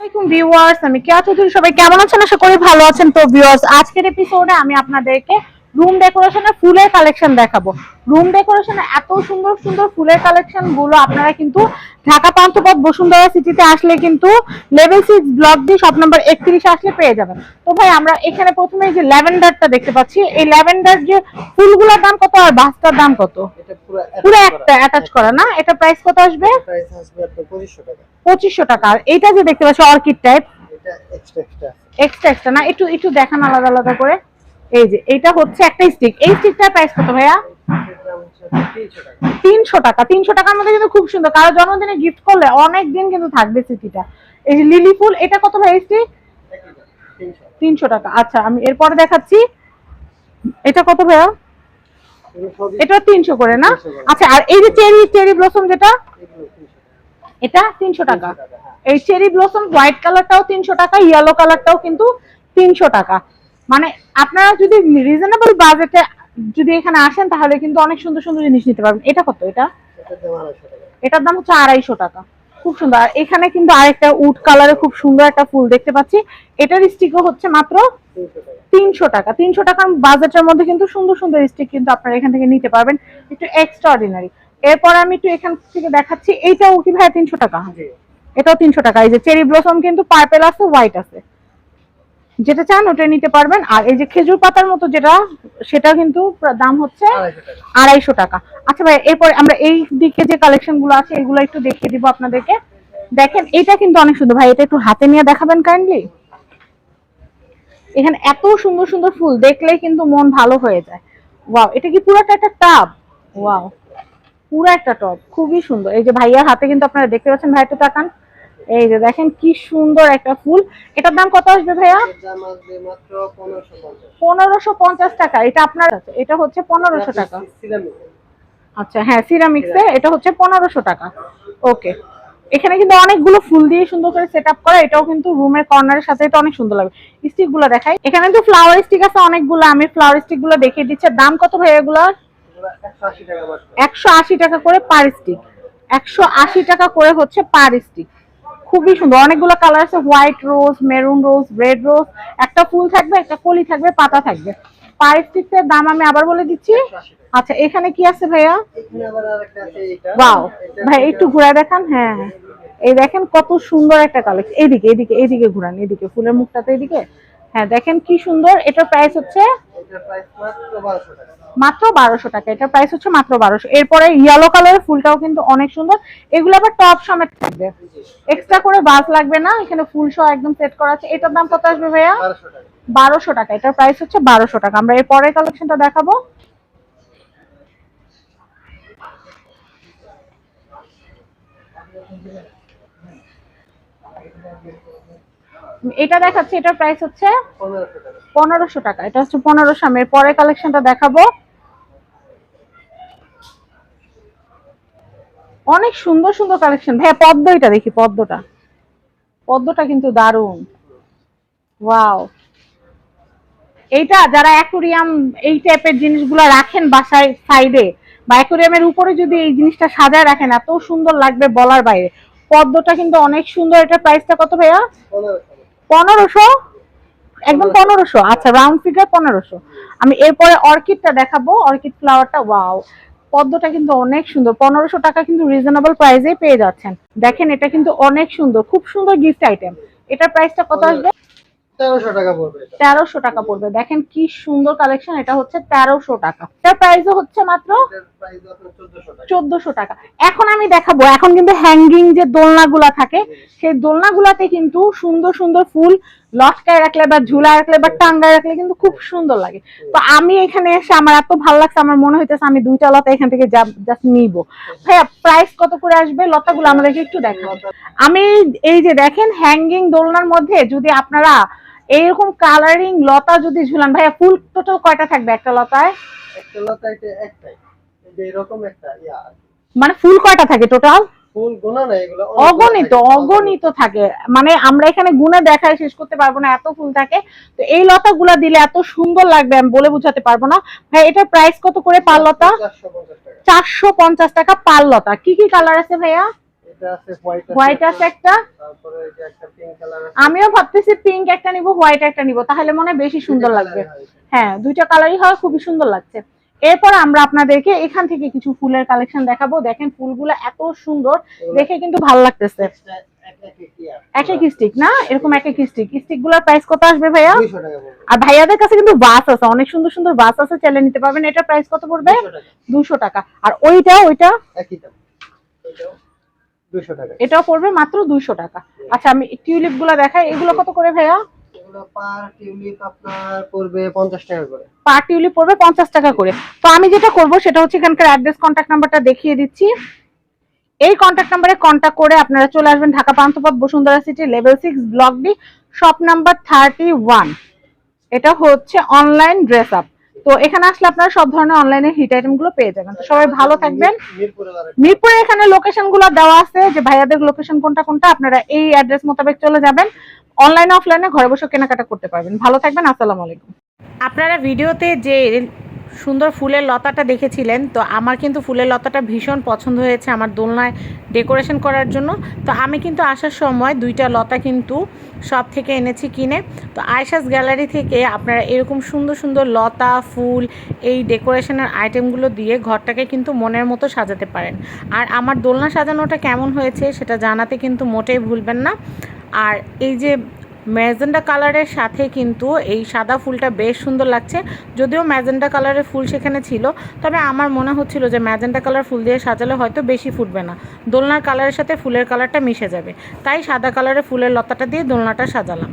আমি সবাই কেমন আছেন? আশা করি ভালো আছেন। তো ভিউয়ার্স আজকের এপিসোডে আমি আপনাদেরকে রুম ডেকোরেশনের ফুলের কালেকশন দেখাবো। রুম ডেকোরেশনে এত সুন্দর সুন্দর ফুলের কালেকশনগুলো আপনারা কিন্তু ঢাকা পান্থপথ বসুন্ধরা সিটিতে আসলে কিন্তু লেভেল সিক্স ব্লক দিয়ে সব নাম্বার একত্রিশ আসলে পেয়ে যাবেন। তো ভাই আমরা এখানে প্রথমে যে ল্যাভেন্ডারটা দেখতে পাচ্ছি এই ল্যাভেন্ডার যে ফুলগুলোর দাম কত আর বাসটার দাম কত? পুরো একটা অ্যাটাচ করা না? এটা প্রাইস কত আসবে? পঁচিশশো টাকা। আর এইটা যে দেখতে পাচ্ছি অর্কিড টাইপ এক্সট্রা এক্সট্রা না? একটু একটু দেখান আলাদা আলাদা করে। এই যে এটা হচ্ছে একটা স্টিক এই স্টিকটার প্রাইস কত ভাইয়া? তিনশো টাকা। তিনশো টাকার মধ্যে কিন্তু খুব সুন্দর। কারও জন্মদিনে গিফট করলে অনেক দিন কিন্তু থাকবে স্মৃতিটা এই যে লিলি ফুল এটা কত ভাই স্টিক তিনশো টাকা। আচ্ছা আমি এরপরে দেখাচ্ছি। এটা কত ভাইয়া? এটা তিনশো করে না? আচ্ছা আর এই যে চেরি চেরি ব্লসম যেটা? এটা তিনশো টাকা। হ্যাঁ। এই চেরি ব্লসম হোয়াইট কালারটাও তিনশো টাকা ইয়েলো কালারটাও কিন্তু তিনশো টাকা। মানে আপনারা যদি রিজনেবল বাজেটে যদি এখানে আসেন তাহলে কিন্তু অনেক সুন্দর সুন্দর জিনিস নিতে পারবেন। এটা কত এটা? এটার দাম হচ্ছে আড়াইশো টাকা। খুব সুন্দর। আর এখানে কিন্তু আরেকটা উড কালারে খুব সুন্দর একটা ফুল দেখতে পাচ্ছি। এটার স্টিকও হচ্ছে মাত্র তিনশো টাকা। তিনশো টাকার বাজেটের মধ্যে কিন্তু সুন্দর সুন্দর স্টিক কিন্তু আপনারা এখান থেকে নিতে পারবেন। একটু এক্সট্রা অর্ডিনারি এরপর আমি একটু এখান থেকে দেখাচ্ছি। এইটাও কি ভাই তিনশো টাকা? এটাও তিনশো টাকা। এই যে চেরি ব্লসম কিন্তু পার্পেল আছে হোয়াইট আছে। যেটা চান ওটা নিতে পারবেন। আর এই যে খেজুর পাতার মতো যেটা সেটা কিন্তু দাম হচ্ছে আড়াইশো টাকা। আচ্ছা ভাই এরপরে আমরা এই দিকে যে কালেকশনগুলো আছে এগুলো একটু দেখিয়ে দিব আপনাদেরকে। দেখেন এটা কিন্তু অনেক সুন্দর। ভাই এটা একটু হাতে নিয়ে দেখাবেন কাইন্ডলি এখানে এত সুন্দর সুন্দর ফুল দেখলে কিন্তু মন ভালো হয়ে যায়। ওয়াও এটা কি পুরোটা একটা টাব? ওয়াও পুরো একটা টব খুবই সুন্দর। এই যে ভাইয়ার হাতে কিন্তু আপনারা দেখতে পাচ্ছেন ভাই একটু তাকান। এই যে দেখেন কি সুন্দর একটা ফুল। এটার দাম কত আসবে ভাইয়া? পনেরোশো পঞ্চাশ। টাকা। এটা আপনার এটা হচ্ছে পনেরোশো টাকা। আচ্ছা হ্যাঁ সিরামিক্সে এটা হচ্ছে পনেরোশো টাকা। ওকে। এখানে কিন্তু অনেকগুলো ফুল দিয়ে সুন্দর করে সেট আপ করা। এটাও কিন্তু রুমের কর্নারের সাথে এটা অনেক সুন্দর লাগবে। স্টিকগুলো দেখাই। এখানে কিন্তু ফ্লাওয়ার স্টিক আছে অনেকগুলো। আমি ফ্লাওয়ার স্টিকগুলো দেখিয়ে দিচ্ছি। দাম কত ভাই এগুলো? একশো আশি টাকা করে পার স্টিক একশো আশি টাকা করে হচ্ছে পার স্টিক খুবই সুন্দর। অনেকগুলো কালার আছে white rose maroon rose red rose একটা ফুল থাকবে একটা কলি থাকবে পাতা থাকবে। পার স্টিকের দাম আমি আবার বলে দিচ্ছি। আচ্ছা এখানে কি আছে ভাইয়া? বাও ভাই একটু ঘুরে দেখান হ্যাঁ এই দেখেন কত সুন্দর একটা কালেকশন এইদিকে এইদিকে এইদিকে ঘুরান এদিকে ফুলের মুখটাতে এইদিকে হ্যাঁ দেখেন কি সুন্দর। এটার প্রাইস হচ্ছে মাত্র বারোশো টাকা। এটার প্রাইস হচ্ছে মাত্র বারোশো। এরপরে ইয়েলো কালারের ফুলটাও কিন্তু অনেক সুন্দর। এগুলো আবার টপ সমেত থাকবে। এক্সট্রা করে বাস লাগবে না। এখানে ফুল সহ একদম সেট করা আছে। এটার দাম কত আসবে ভাইয়া? বারোশো টাকা। বারোশো টাকা। এটার প্রাইস হচ্ছে বারোশো টাকা। আমরা এর পরের কালেকশনটা দেখাবো। এটা দেখাচ্ছি, এটার প্রাইস হচ্ছে পনেরোশো টাকা। এটা হচ্ছে পনেরোশো, আমি পরের কালেকশনটা দেখাবো। অনেক সুন্দর সুন্দর কালেকশন ভাইয়া পদ্ম এটা দেখি, পদ্মটা। পদ্মটা কিন্তু দারুণ। ওয়াও। এইটা যারা অ্যাকুরিয়াম এই টাইপের জিনিসগুলো রাখেন বাসায় সাইডে বা অ্যাকুরিয়ামের উপরে যদি এই জিনিসটা সাজায় রাখেন, এত সুন্দর লাগবে বলার বাইরে। পদ্মটা কিন্তু অনেক সুন্দর। এটা প্রাইসটা কত ভাইয়া? পনেরোশো? একদম পনেরোশো। আচ্ছা রাউন্ড ফিগার পনেরোশো। আমি এরপরে অর্কিডটা দেখাবো। অর্কিড ফ্লাওয়ারটা ওয়াও পদ্মটা কিন্তু অনেক সুন্দর। পনেরোশো টাকা কিন্তু রিজনেবল প্রাইসে পেয়ে যাচ্ছেন। দেখেন এটা কিন্তু অনেক সুন্দর। খুব সুন্দর গিফট আইটেম এটার প্রাইসটা কত আসবে? তেরোশো টাকা পড়বে তেরোশো টাকা পড়বে। দেখেন কি সুন্দর কালেকশন এটা হচ্ছে তেরোশো টাকা। এটার প্রাইসও হচ্ছে মাত্র চোদ্দশো টাকা। এখন আমি দেখাবো এখন কিন্তু হ্যাঙ্গিং যে দোলনাগুলা থাকে সেই দোলনাগুলাতে কিন্তু সুন্দর সুন্দর ফুল লটকায় রাখলে বা ঝুলায় রাখলে বা টাঙ্গায় রাখলে কিন্তু খুব সুন্দর লাগে। তো আমি এখানে এসে আমার এত ভালো লাগছে আমার মনে হইতেছে আমি দুইটা লতা এখান থেকে জাস্ট নিবো। ভাইয়া প্রাইস কত করে আসবে? লতাগুলো আমাদেরকে একটু দেখান। আমি এই যে দেখেন হ্যাঙ্গিং দোলনার মধ্যে যদি আপনারা এইরকম কালারিং লতা যদি ঝুলান ভাইয়া ফুল টোটাল কয়টা থাকবে একটা লতায়? একটা লতা এটা একটাই এরকম একটা ইয়া মানে ফুল কয়টা থাকে টোটাল ফুল গোনা না এগুলো অগণিত অগণিত। থাকে। মানে আমরা এখানে গুণে দেখায় শেষ করতে পারব না এত ফুল থাকে। তো এই লতাগুলা দিলে এত সুন্দর লাগবে আমি বলে বোঝাতে পারব না। ভাই এটার প্রাইস কত করে পাল লতা? চারশো পঞ্চাশ টাকা। পার লতা। কি কি কালার আছে ভাইয়া? হোয়াইট আছে একটা। আমিও ভাবতেছি পিঙ্ক একটা নিব হোয়াইট একটা নিব তাহলে মনে হয় বেশি সুন্দর লাগবে। হয়। দুইটা কালারই হয় খুবই সুন্দর লাগছে। এরপর আমরা আপনাদেরকে এখান থেকে কিছু ফুলের কালেকশন দেখাবো। দেখেন ফুলগুলো এত সুন্দর দেখে কিন্তু ভালো লাগতেছে। এক এক স্টিক না? এরকম এক এক স্টিক স্টিকগুলোর প্রাইস কত আসবে ভাইয়া? 200 টাকা পড়বে। আর ভাইয়াদের কাছে কিন্তু বাস আছে অনেক সুন্দর সুন্দর বাস আছে চাইলে নিতে পারবেন। এটা প্রাইস কত পড়বে? দুশো টাকা। আর ওইটা ওইটা একই দাম এটাও 200 টাকা এটাও পড়বে মাত্র দুশো টাকা। আচ্ছা আমি টিউলিপগুলো দেখাই। এগুলো কত করে ভাইয়া? এগুলো পার টিউলিপ আপনার পড়বে 50 টাকা করে। পার টিউলিপ পড়বে পঞ্চাশ টাকা করে। তো আমি যেটা করব সেটা হচ্ছে এখানকার অ্যাড্রেস কন্ট্যাক্ট নাম্বারটা দেখিয়ে দিচ্ছি। এই কন্ট্যাক্ট নাম্বারে কন্ট্যাক্ট করে আপনারা চলে আসবেন Dhaka Panthapath Bashundhara city level six block D shop number thirty one এটা হচ্ছে অনলাইন ড্রেস আপ তো এখানে আসলে আপনারা সব ধরনের অনলাইনে হিট আইটেমগুলো পেয়ে যাবেন। তো সবাই ভালো থাকবেন। মিরপুরে মিরপুরে এখানে লোকেশনগুলো দেওয়া আছে যে ভাইয়াদের লোকেশন কোনটা কোনটা আপনারা এই অ্যাড্রেস মোতাবেক চলে যাবেন। অনলাইনে অফলাইনে ঘরে বসে কেনাকাটা করতে পারবেন। ভালো থাকবেন আসসালামু আলাইকুম। আপনারা ভিডিওতে যে সুন্দর ফুলের লতাটা দেখেছিলেন, তো আমার কিন্তু ফুলের লতাটা ভীষণ পছন্দ হয়েছে আমার দোলনায় ডেকোরেশন করার জন্য। তো আমি কিন্তু আসার সময় দুইটা লতা কিন্তু সব থেকে এনেছি কিনে। তো আয়সাস গ্যালারি থেকে আপনারা এরকম সুন্দর সুন্দর লতা, ফুল এই ডেকোরেশনের আইটেমগুলো দিয়ে ঘরটাকে কিন্তু মনের মতো সাজাতে পারেন। আর আমার দোলনা সাজানোটা কেমন হয়েছে সেটা জানাতে কিন্তু মোটেই ভুলবেন না। আর এই যে ম্যাজেন্ডা কালারের সাথে কিন্তু এই সাদা ফুলটা বেশ সুন্দর লাগছে। যদিও ম্যাজেন্ডা কালারের ফুল সেখানে ছিল, তবে আমার মনে হচ্ছিল যে ম্যাজেন্ডা কালার ফুল দিয়ে সাজালে হয়তো বেশি ফুটবে না। দোলনার কালারের সাথে ফুলের কালারটা মিশে যাবে। তাই সাদা কালারের ফুলের লতাটা দিয়ে দোলনাটা সাজালাম।